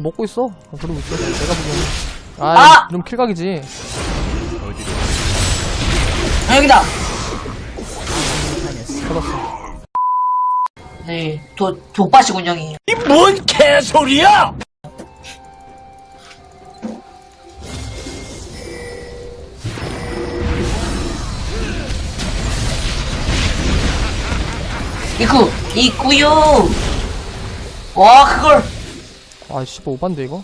너 먹고 있어. 어, 그러고 있어. 내가 보기에는. 아, 아! 이러면 킬각이지. 아, 여기다. 잡았어. 네, 도, 돋바시 운영이에요. 뭔 개소리야! 이쿠, 이쿠요! 와, 그걸. 아, 씨발, 오반데, 이거?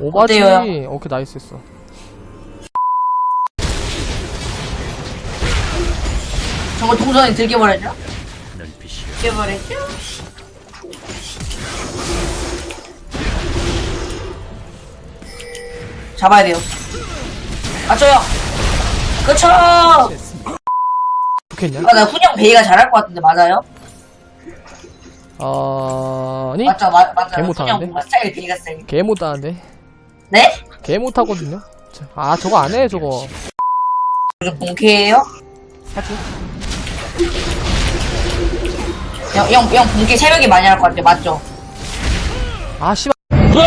오바지. 어때요? 오케이, 나이스 했어. 저걸 동선에 들켜버렸죠? 들켜버렸죠? 잡아야 돼요. 맞춰요! 그쵸! 아, 좋겠냐? 나 훈영 베이가 잘할 것 같은데, 맞아요? 어, 아니? 맞죠, 맞, 맞죠. 개 못하는데? 훈영 뭔가 스타일 베이가 스타일. 개 못하는데. 네? 개 못하거든요? 자, 아, 저거 안 해, 저거. 요즘 본캐예요 하지? 형, 형, 형 본캐 새벽에 많이 할 것 같아, 맞죠? 아, 씨발.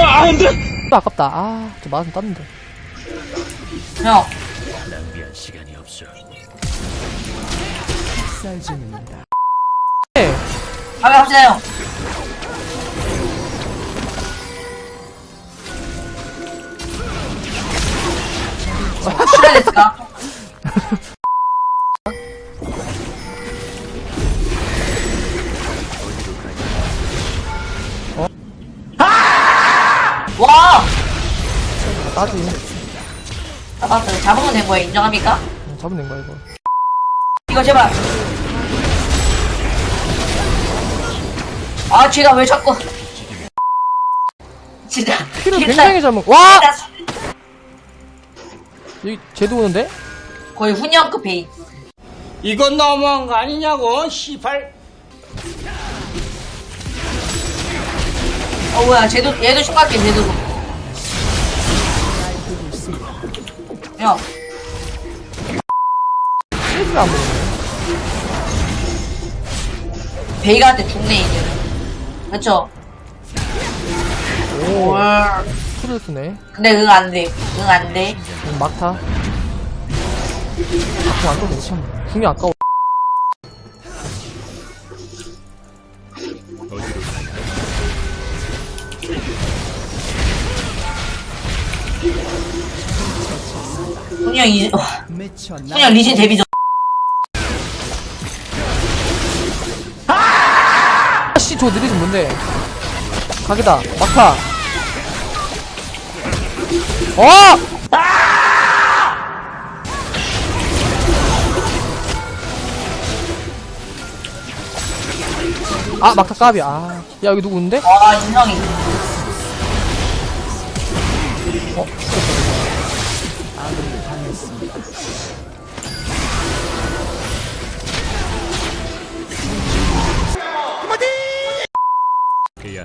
안 돼! 아깝다. 아, 저 맞으면 땄는데. 형, 네. 가면 합시다, 형. 실화 됐을까? 와! 따지. 잡았어요. 잡으면 된 거예요. 인정합니까? 응, 잡으면 된 거야, 이거. 이거 제발. 아, 쟤가 왜 자꾸. 진짜. 피를 굉장히 잘 먹, 와! 여기, 쟤도 오는데? 거의 훈련급 베이. 이건 너무한 거 아니냐고, 시발. 어, 뭐야. 쟤도, 얘도 심각해, 쟤도. 형, 피를 안 먹네. 베이가한테 죽네, 이제. 그쵸? 오, 월. 풀을 쓰네. 근데 응 안 돼. 응 안 돼. 음, 막타. 아, 궁안 떠도 괜찮아. 궁이 아까워. 훈련 이, 와. 훈련 리신 데뷔 전. 아씨, 저 느리지 뭔데? 각이다. 막타. 어! 아, 막타 까비. 아. 야, 여기 누구인데? 와, 인성이. 어? 해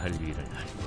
할 일을 하고.